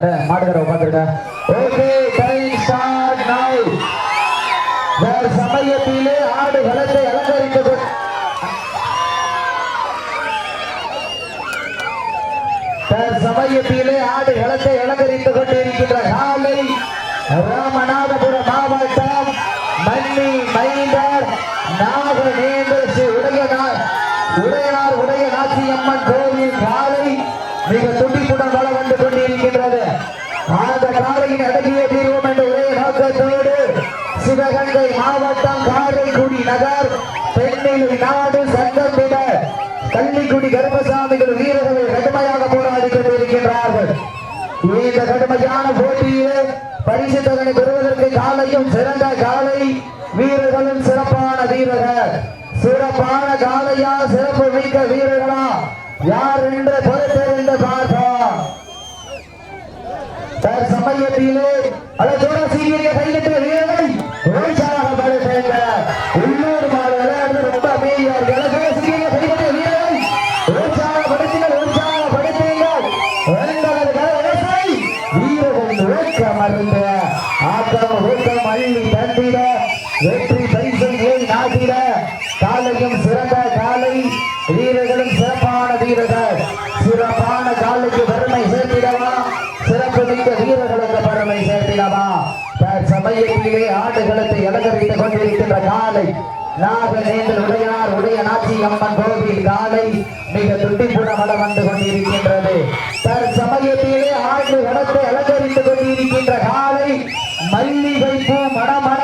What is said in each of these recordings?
மாட்டுக்கடை உட்காந்துருக்க? Okay time start now வேறு சமயத்திலே ஆடு வளத்தை அலங்கரித்தது. சமயத்திலே ஆடு களத்தை அலங்கரித்துக் கொண்டிருக்கின்ற காலை ராமநாதபுரம் மாவட்டம் மன்னி மைந்தர் நாகநேந்தர் ஸ்ரீ உடையனார் உடையனார் உடைய நாச்சியம்மன் கோவில் காலை மிக துடிப்புடன் வளம் வந்து கொண்டிருக்கின்றது அந்த காலையின் அடங்கிய தீர்வோம் என்ற ஒரே நோக்கத்தோடு சிவகங்கை மாவட்டம் காரைக்குடி நகர் தென்னிலை நாடு சங்கத்திட கள்ளிக்குடி கருமசாமிகள் வீரர்கள் கடுமையாக போராடி கொண்டிருக்கின்றார்கள். இந்த கடுமையான போட்டியிலே பரிசு தொகை பெறுவதற்கு காலையும் சிறந்த காலை வீரர்களும் சிறப்பான வீரர்கள். சிறப்பான காலையா சிறப்பு மிக்க வீரர்களா? யார் என்று பொறுத்திருந்து பார்ப்போம். தற்சமயத்திலே அல்லது சீரிய கையிட்டு வீரர்கள் ஏய் நாட்டில காலையும் சிறந்த காலை வீரர்களும் சிறப்பான வீரர்கள். சிறப்பான காலைக்கு பெருமை சேர்த்திடவா? சிறப்பு மிக்க வீரர்களுக்கு பெருமை சேர்த்திடவா? சமயத்திலே ஆடுகளத்தை அலங்கரித்துக் கொண்டிருக்கின்ற காலை நாகநேந்தல் உடையார் உடைய நாச்சி அம்மன் கோவில் காலை மிக துண்டிப்புடன் வந்து கொண்டிருக்கின்றது. தற்சமயத்திலே ஆண்டு களத்தை அலங்கரித்துக் கொண்டிருக்கின்ற காலை மல்லிகை பூ மணமணக்க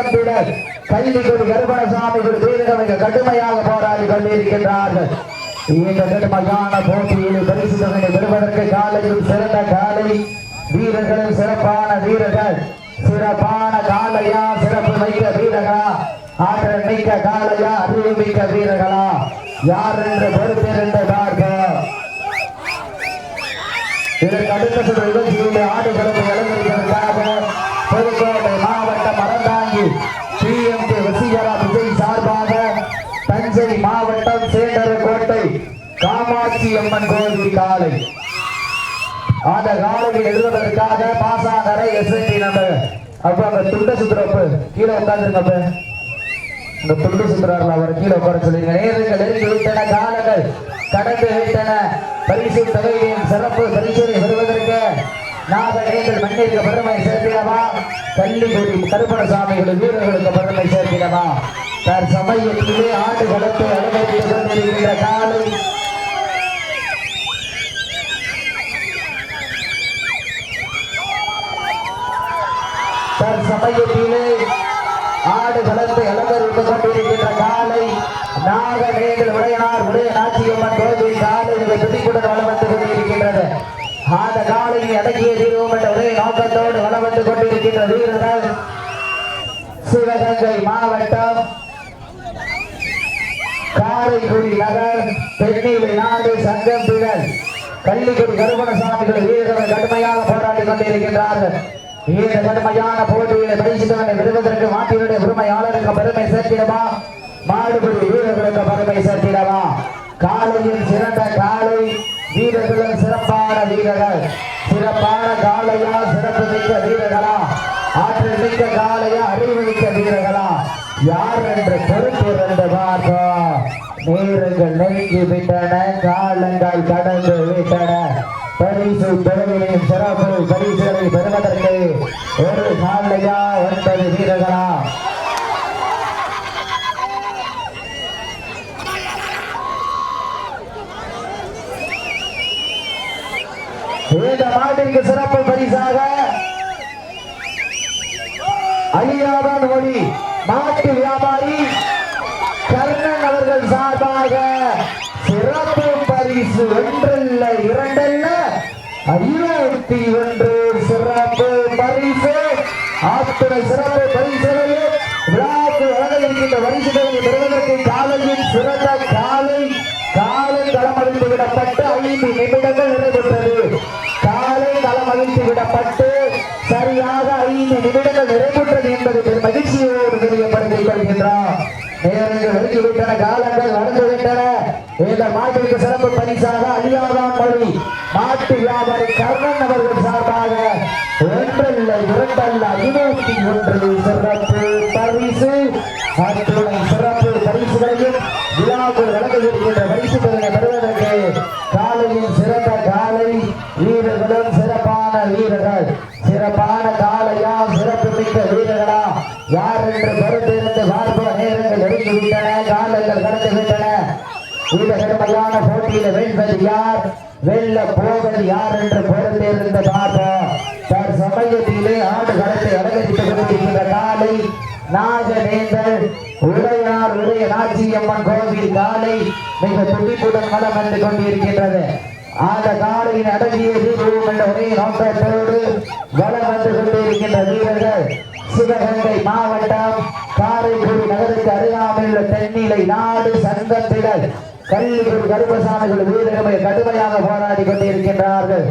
நாடு சங்கத்தினர் கல்விக்குடி கருப்பணசாமிகள் வீரர்கள் கடுமையாக போராடி கொண்டிருக்கின்றார்கள். இந்த கடுமையான போட்டியில் பரிசு தொகையை பெறுவதற்கு காலையில் சிறந்த காலை வீரர்களும் சிறப்பான வீரர்கள் சிறப்பான காலையா சிறப்பு மிக்க வீரர்களா ஆற்றல் மிக்க காலையா அறிவு மிக்க வீரர்களா யார் என்று பொறுத்திருந்து பார்க்க. இதற்கு அடுத்த சுற்று தஞ்சை மாவட்டம் சேண்டரக்கோட்டை காமாட்சி அம்மன் கோவில் காலை. அந்த காலையில் எழுதுவதற்காக பாசாங்கரை எஸ்ஐடி நம்ம அப்ப அந்த துண்ட சுத்துறப்பு கீழே உட்காந்துருங்க இந்த துண்டு சுத்துறாருல அவர் கீழே உட்கார சொல்லிருங்க. நேரங்கள் நெருங்கி விட்டன காலங்கள் கடந்து விட்டன. பரிசு தொகையின் சிறப்பு பரிசுரை பெறுவதற்கு நாக நாகநேங்கள் மண்ணிற்கு பெருமை சேர்த்திடவா? கள்ளிக்குடி கருப்பணசாமிகள் வீரர்களுக்கு பெருமை சேர்க்கிறதா? தன் சமயத்திலே ஆண்டு களத்தை அனுமதித்துக் கொண்டிருக்கின்ற காலை. தன் சமயத்திலே ஆடு களத்தை அலங்கரித்துக் கொண்டிருக்கின்ற காலை. நாகநேதல் உடையனார் நோக்கத்தோடு வளம் வந்து கொண்டிருக்கின்ற வீரர்கள் சிவகங்கை மாவட்டம் காரைக்குடி நகர் பெண்ணிலை நாடு சங்கம் பிழல் கள்ளிக்குடி கருமணசாமிகள் வீரர்கள் கடுமையாக போராடி கொண்டிருக்கின்றார்கள். இந்த கடுமையான போட்டியில பரிசுத்தவனை விடுவதற்கு மாட்டினுடைய உரிமையாளருக்கு பெருமை சேர்த்திடவா? மாடுபடி வீரர்களுக்கு பெருமை சேர்த்திடவா? காலையில் சிறந்த காலை வீரர்களும் சிறப்பான வீரர்கள். சிறப்பான காலையா சிறப்பு மிக்க வீரர்களா? ஆற்றல் மிக்க காலையா அறிவு மிக்க வீரர்களா? யார் என்று பொறுப்பு என்று பார்ப்போம். நேரங்கள் நெருங்கி விட்டன காலங்கள் கடந்து விட்டன. பரிசு பெருமையின் சிறப்பு பரிசுகளை பெறுவதற்கு ஒரு காலையா ஒன்பது வீரர்களா? இந்த மாட்டிற்கு சிறப்பு பரிசாக அழியாதான் ஒளி மாட்டு வியாபாரி கர்ணன் அவர்கள் சார்பாக சிறப்பு பரிசு ஒன்றல்ல இரண்டல்ல? இருபத்தி ஒன்று சிறப்பு பரிசு. ஆத்துறை சிறப்பு பரிசுகளையும் விழாவுக்கு வழங்க இருக்கின்ற பரிசுகளை பெறுவதற்கு காலையில் சிறந்த காலை காலை களமறிந்து விடப்பட்ட விடப்பட்டு ஐந்து நிமிடங்கள் நிறைவுற்றது காலை களம் அழித்து விடப்பட்டு சரியாக ஐந்து நிமிடங்கள் நிறைவுற்றது என்பது பெரும் மகிழ்ச்சியோடு தெரியப்படுத்திக் கொள்கின்றார் நேரங்கள் நெருங்கிவிட்டன காலங்கள் நடந்து விட்டன இந்த மாட்டிற்கு சிறப்பு பரிசாக அழியாதான் மொழி மாட்டு வியாபாரி கர்ணன் அவர்கள் சார்பாக ஒன்றல்ல இரண்டல்ல ஐநூத்தி ஒன்று சிறப்பு பரிசு. அத்துணை சிறப்பு பரிசுகளையும் விழாக்கள் இருக்கின்ற பரிசு தொகையை என்று பொறுத்திருந்து பார்ப்போம் தன் சமயத்திலே ஆண்டு கடத்தை அலங்கரித்துக் கொண்டிருக்கின்ற காலை நாகநேந்தல் உடையார் உடைய நாச்சியம்மன் கோவில் காலை மிக துடிப்புடன் மலம் வந்து கொண்டிருக்கின்றது. அந்த காலையின் அடங்கிய தீபம் என்ற ஒரே நோக்கத்தோடு வளம் வந்து கொண்டிருக்கின்ற வீரர்கள் சிவகங்கை மாவட்டம் காரைக்குடி நகருக்கு அருகாமையில் தென்னிலை நாடு சங்கத்திடல் கல்விக்குடி கருப்பசாமிகள் வீரர்களை கடுமையாக போராடி கொண்டிருக்கின்றார்கள்.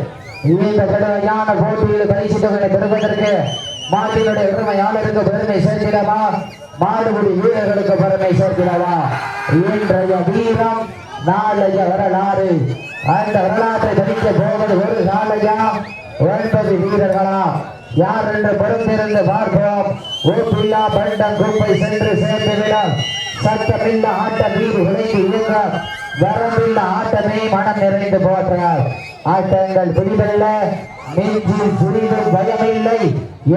இந்த கடுமையான போட்டியில் பரிசு பெறுவதற்கு மாட்டினுடைய உரிமையாளருக்கு பெருமை சேர்க்கிறவா மாடுபடி வீரர்களுக்கு பெருமை சேர்க்கிறவா இன்றைய வீரம் நாளைய வரலாறு. அந்த வரலாற்றை படிக்க போவது ஒரு நாளையா ஒன்பது வீரர்களா? யார் என்று பொறுத்திருந்து பார்ப்போம். ஊப்பில்லா பண்டம் குப்பை சென்று சேர்ந்துவிடும் சட்டமில்ல ஆட்ட வீடு விளைந்து இயங்கார் வரம்பில்ல ஆட்டமே மனம் நிறைந்து போற்றார் ஆட்டங்கள் பிடிதல்ல நெஞ்சில் சிறிதும் பயமில்லை.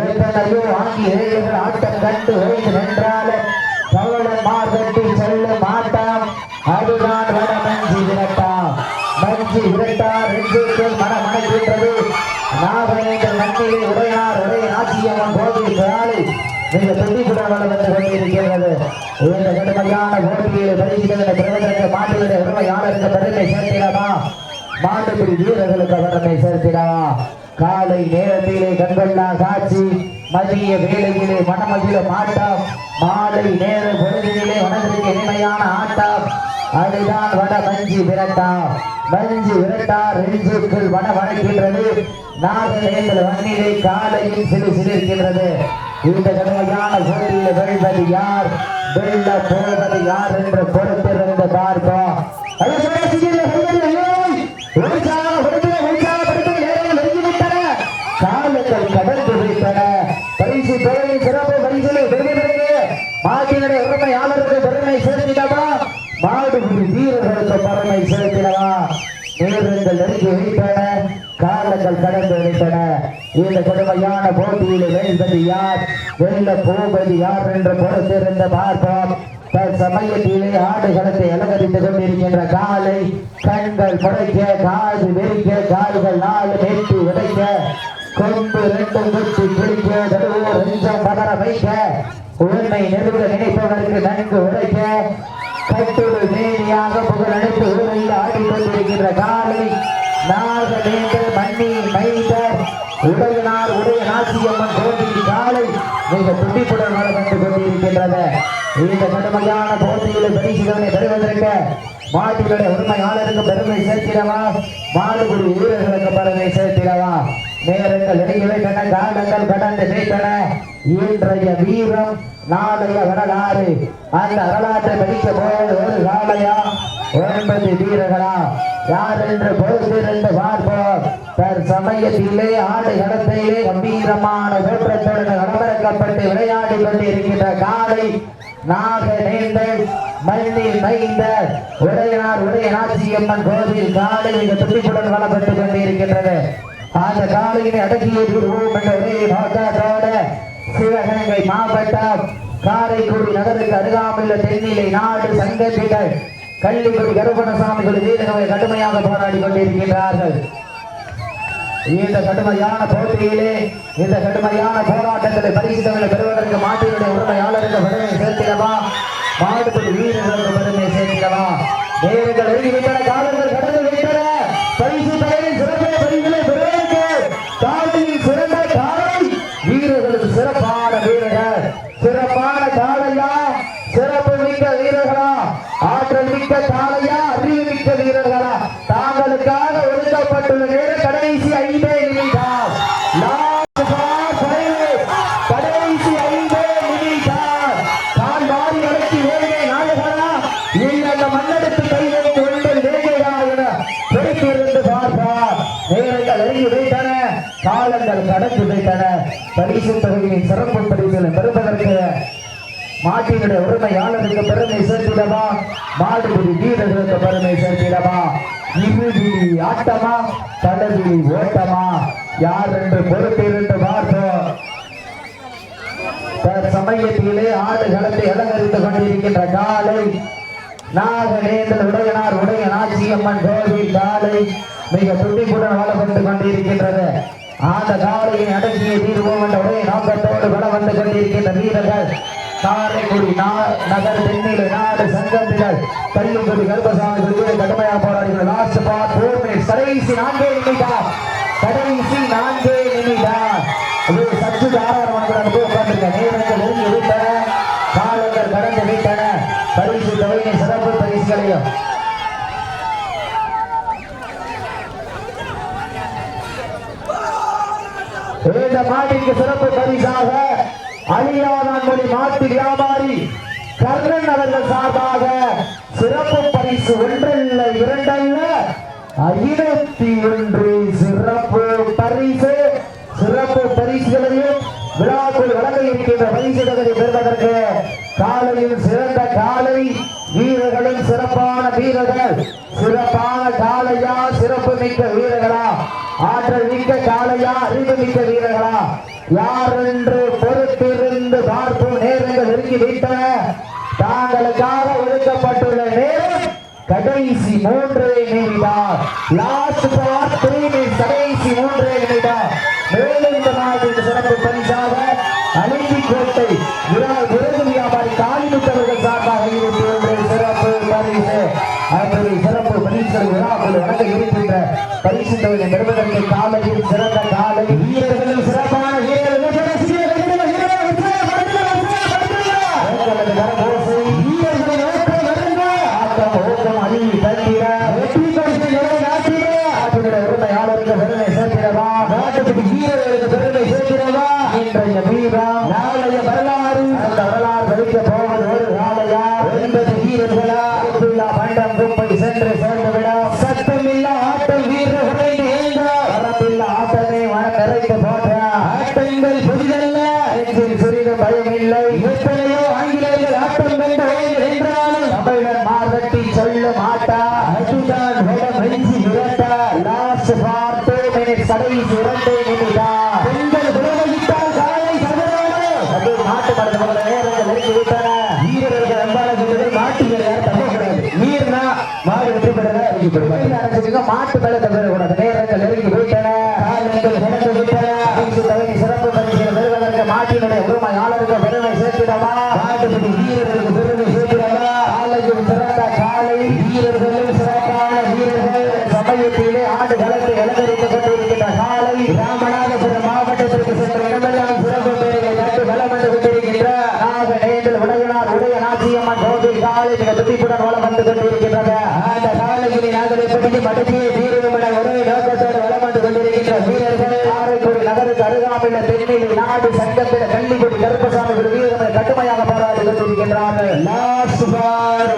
எத்தனையோ ஆங்கி ஏழுகள் ஆட்டம் கண்டு ஓய்ந்து நின்றாலும் கடுமையான போட்டியில் பரிசுகளை பெறுவதற்கு மாட்டுடைய உரிமையாளருக்கு பெருமை சேர்க்கிறதா மாட்டுப்பிடி வீரர்களுக்கு பெருமை சேர்க்கிறதா காலை நேரத்திலே கண்கொள்ளா காட்சி மதிய வேலையிலே மனமகிழ மாட்டம் மாலை நேர பொழுதிலே மனதிற்கு இனிமையான ஆட்டம் அதுதான் வட மஞ்சி விரட்டா மஞ்சி விரட்டா ரெஞ்சுக்குள் வட வடக்கின்றது நாகவேந்தல் வன்னிலை காலையில் சிறு சிலிருக்கின்றது இந்த கடுமையான சூழலில் வெல்வது யார்? வெல்ல போவது யார் என்று பொறுத்திருந்து பார்ப்போம் அது சுரேஷியில் வெல்வது யார்? உற்சாகப்படுத்துக, உற்சாகப்படுத்துக, நேரங்கள் நெருங்கிவிட்டன. காலங்கள் கடந்து விட்டன பரிசு தொகை சிறப்பு பரிசுகளை பெறுவதற்கு மாட்டினுடைய உரிமையாளருக்கு பெருமை சேர்த்திடவா மாடுபிடி வீரர்களுக்கு பெருமை சேர்த்திடவா நேரங்கள் நெருங்கி வைத்தன காலங்கள் கடந்து விட்டன இந்த கடுமையான போட்டியில் வெல்வது யார்? வெல்ல போவது யார் என்று பொறுத்திருந்த பார்ப்போம். தற்சமயத்திலே ஆடுகளத்தை அலங்கரித்துக் கொண்டிருக்கின்ற காலை கண்கள் புடைக்க காது வெறிக்க கால்கள் நாலு நெட்டி உடைக்க கொம்பு ரெண்டும் குச்சி பிடிக்க தருவோர் நெஞ்சம் பதற வைக்க உண்மை நெருங்க நினைப்பவருக்கு நன்கு உடைக்க கட்டுரு மேனியாக புகழ் அழைத்து ஊரில் கொண்டிருக்கின்ற காலை நாக நாகநேந்தர் மண்ணி மைந்த உடையனார் உடைய நாச்சியம்மன் கோவில் காலை மிக துண்டிப்புடன் வளம் வந்து கொண்டிருக்கின்றது. இந்த கடுமையான போட்டியில் பரிசுகளை பெறுவதற்கு மாட்டுகளுடைய உண்மையாளருக்கு பெருமை சேர்க்கிறவா மாடுபடி வீரர்களுக்கு பெருமை சேர்க்கிறவா நேரங்கள் இடையிவிட்டன காலங்கள் கடந்து நீட்டன இன்றைய வீரம் நாளைய வரலாறு. அந்த வரலாற்றை படிக்க போவது ஒரு காலையா ஒன்பது வீரர்களா? யார் என்று பொறுத்திருந்து பார்ப்போம். தன் சமயத்திலே ஆடு கடத்திலே கம்பீரமான தோற்றத்துடன் கலவரக்கப்பட்டு விளையாடி கொண்டிருக்கின்ற காலை நாக நேர்ந்தல் மண்ணில் மைந்த உடையனார் உடைய நாச்சியம்மன் கோவில் காலை மிக துடிப்புடன் வளப்பட்டுக் கொண்டிருக்கின்றது. அந்த காலையினை அடக்கிய விடுவோம் என்ற ஒரே நோக்கத்தோட சிவகங்கை மாவட்டம் காரைக்குடி நகருக்கு அருகாமையுள்ள தென்னிலை நாடு சங்கத்திகள் கள்ளிக்குடி கருப்பணசாமிகள் வீரர்களை கடுமையாக போராடி கொண்டிருக்கின்றார்கள். இந்த கடுமையான போட்டியிலே இந்த கடுமையான போராட்டங்களை பரிசுகளை பெறுவதற்கு மாட்டினுடைய உரிமையாளருக்கு பெருமை சேர்த்திடவா? மாடுபடி வீரர்களுக்கு பெருமை சேர்த்திடவா? வேறு காலங்கள் கடந்து விட்டன பரிசு தொகையின் சிறப்பு பரிசுகளை பெறுவதற்கு மாட்டினுடைய உரிமையாளருக்கு பெருமை சேர்த்திடவா? மாடுபிடி வீரர்களுக்கு பெருமை சேர்த்திடவா? இறுதி ஆட்டமா? தடவி ஓட்டமா? யார் என்று பொறுத்திருந்து பார்ப்போம். சமயத்திலே ஆடு ஆடுகளத்தை அலங்கரித்துக் கொண்டிருக்கின்ற காலை நாகநேந்திர உடையனார் உடைய நாச்சியம்மன் கோவில் காலை மிக துடிப்புடன் வளப்பட்டு கொண்டிருக்கின்றது. அந்த காலையை அடக்கிய தீர்வோம் என்ற உடைய நோக்கத்தோடு வள வந்து கொண்டிருக்கின்ற வீரர்கள். காரைக்குடி நகர் தென்னிலை நாடு சங்கத்தினர். கல்லுக்குடி கருப்பசாமி குறித்து கடுமையாக போராடுகிற லாஸ்ட் பார் ஃபோர் மினிட்ஸ் கடைசி நான்கே நிமிடா கடைசி நான்கே நிமிடா ஒரு சற்று தாராளமான கூட உட்கார்ந்துருக்க. நேரங்கள் நெருங்கி விட்டன. காலங்கள் கடந்து விட்டன. பரிசு தொகையின் சிறப்பு பரிசுகளையும் இந்த மாட்டிற்கு சிறப்பு பரிசாக அழியாதான்மொழி மாட்டு வியாபாரி கர்ணன் அவர்கள் சார்பாக சிறப்பு பரிசு ஒன்றல்ல இரண்டல்ல ஐநூத்தி ஒன்று சிறப்பு பரிசு. சிறப்பு பரிசுகளையும் விழாக்குள் வழங்க இருக்கின்ற பரிசுகளை பெறுவதற்கு காலையில் சிறந்த காலை வீரர்களும் சிறப்பான வீரர்கள். சிறப்பான காலையா சிறப்பு மிக்க வீரர்களா? ஆற்றல் மிக்க காலையா அறிவு மிக்க வீரர்களா? யார் என்று பொறுத்திருந்து பார்ப்போம் நேரங்கள் நெருங்கி வைத்தன தாங்களுக்காக ஒதுக்கப்பட்டுள்ள நேரம் கடைசி மூன்றே நிமிடம். லாஸ்ட் பார்ட் த்ரீ மினிட்ஸ் கடைசி மூன்றே நிமிடம். மேலும் இந்த நாட்டிற்கு சிறப்பு பரிசாக அலிந்தி கோட்டை விழா- சிறப்பு பரிசுகள் விழாக்குள் இருக்கின்ற பரிசு தொகையை பெறுவதற்கு காலையில் சிறந்த காலை. சிறப்பான வீரர்கள் கரகோசை வீரர்களின் ஓட்டம் வருங்க ஆட்டம் ஓட்டம் அழிவு தந்திர வெற்றி பரிசு நிலைநாட்டிட ஆட்டினுடைய உரிமையாளருக்கு பெருமை சேர்க்கிறவா நாட்டுக்கு வீரர்களுக்கு பெருமை சேர்க்கிறவா இன்றைய வீரம் நாளைய வரலாறு அந்த வரலாறு படிக்க போவது ஒரு காலையா ஒன்பது வீரர்களா இல்லா பண்டம் குப்பை சென்று சேர்ந்துவிட சத்தமில்லா ஆட்டம் வீரர்களை நீங்க வரப்பில்லா ஆட்டமே மனம் நிறைந்து போட்ட ஆட்டங்கள் புதிதல்ல நெஞ்சில் சிறிது பயம் இல்லை எத்தனையோ ஆங்கிலேயர்கள் ஆட்டம் கண்டு என்றாலும் தமிழன் மார்கட்டி சொல்ல மாட்டா அதுதான் விரட்ட லாஸ்ட் ஃபார் டூ மினிட்ஸ் கடைசி இரண்டு நிமிடம். பெண்கள் விலகிட்டால் காலை சதுரோடு அது நாட்டு மருந்து போல நேரங்கள் நெருங்கி விட்டன வீரர்கள் நாட்டுகள் யாரும் தப்பக்கூடாது நீர்னா மாடு வெற்றி பெறல வெற்றி பெறுவாங்க அரசுக்கு மாட்டு மேல தவிரக்கூடாது நேரங்கள் நெருங்கி விட்டன. காலங்கள் பரிசு சிறப்பு பெறுவதற்கு மாட்டினுடைய உரிமையாளருக்கு பெருமை சேர்த்திடவா நாட்டுப்படி வீரர்களுக்கு பெருமை சேர்த்திடவா காலையில் சிறந்த காலை வீரர்களும் சிறப்பான கொண்டிருக்கின்றார்கள் லாஸ்ட் பார்